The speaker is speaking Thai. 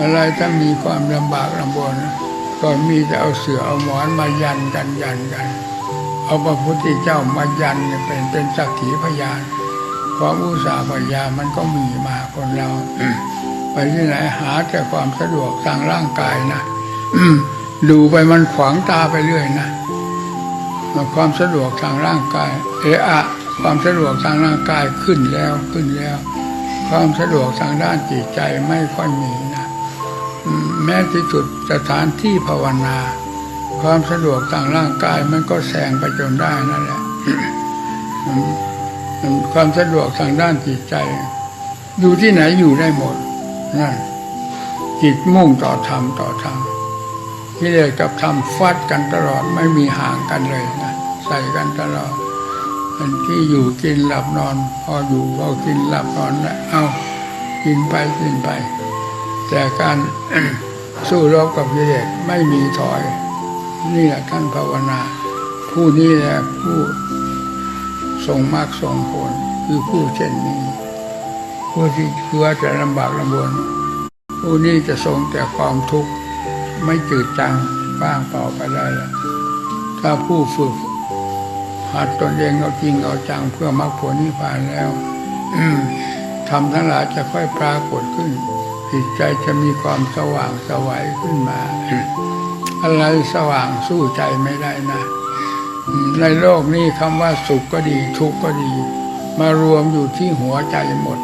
อะไรถ้ามีความลำบากลำบนก็มีแต่เอาเสือเอาหมอนมายันกันยันกัน เอาพระพุทธเจ้ามายันเป็นเป็นสักขีพยานความอุตสาห์พยามันก็มีมาคนเรา ไปที่ไหนหาแต่ความสะดวกทางร่างกายนะดูไปมันขวางตาไปเรื่อยนะความสะดวกทางร่างกาย เอะอะ ความสะดวกทางร่างกายขึ้นแล้วขึ้นแล้ว ความสะดวกทางด้านจิตใจไม่ค่อยมีนะ แม้ที่สุดสถานที่ภาวนา ความสะดวกทางร่างกายมันก็แซงไปจนได้นั่นแหละความสะดวกทางด้านจิตใจ อยู่ที่ไหนอยู่ได้หมดนั่นจิตมุ่งต่อธรรมต่อธรรมกิเลสกับธรรมฟัดกันตลอดไม่มีห่างกันเลยนะใส่กันตลอดมันที่อยู่กินหลับนอน พออยู่พอกินหลับนอนแล้วเอากินไปกินไป แต่การสู้รบกับกิเลสไม่มีถอย นี่แหละท่านภาวนา ผู้นี้แหละผู้ทรงมากทรงผลคือผู้เช่นนี้ ผู้ที่คือว่าจะลำบากลำบน ผู้นี้จะทรงแต่ความทุกข์ไม่จืดจางบ้างเปล่าไปได้ละถ้าผู้ฝึกหัดตนเองเอาจริงเอาจังเพื่อมรรคผลนิพพานแล้วทำทั้งหลายจะค่อยปรากฏขึ้น จิตใจจะมีความสว่างสวัยขึ้นมา อะไรสว่างสู้ใจไม่ได้นะ ในโลกนี้คำว่าสุขก็ดี ทุกข์ก็ดี มารวมอยู่ที่หัวใจหมด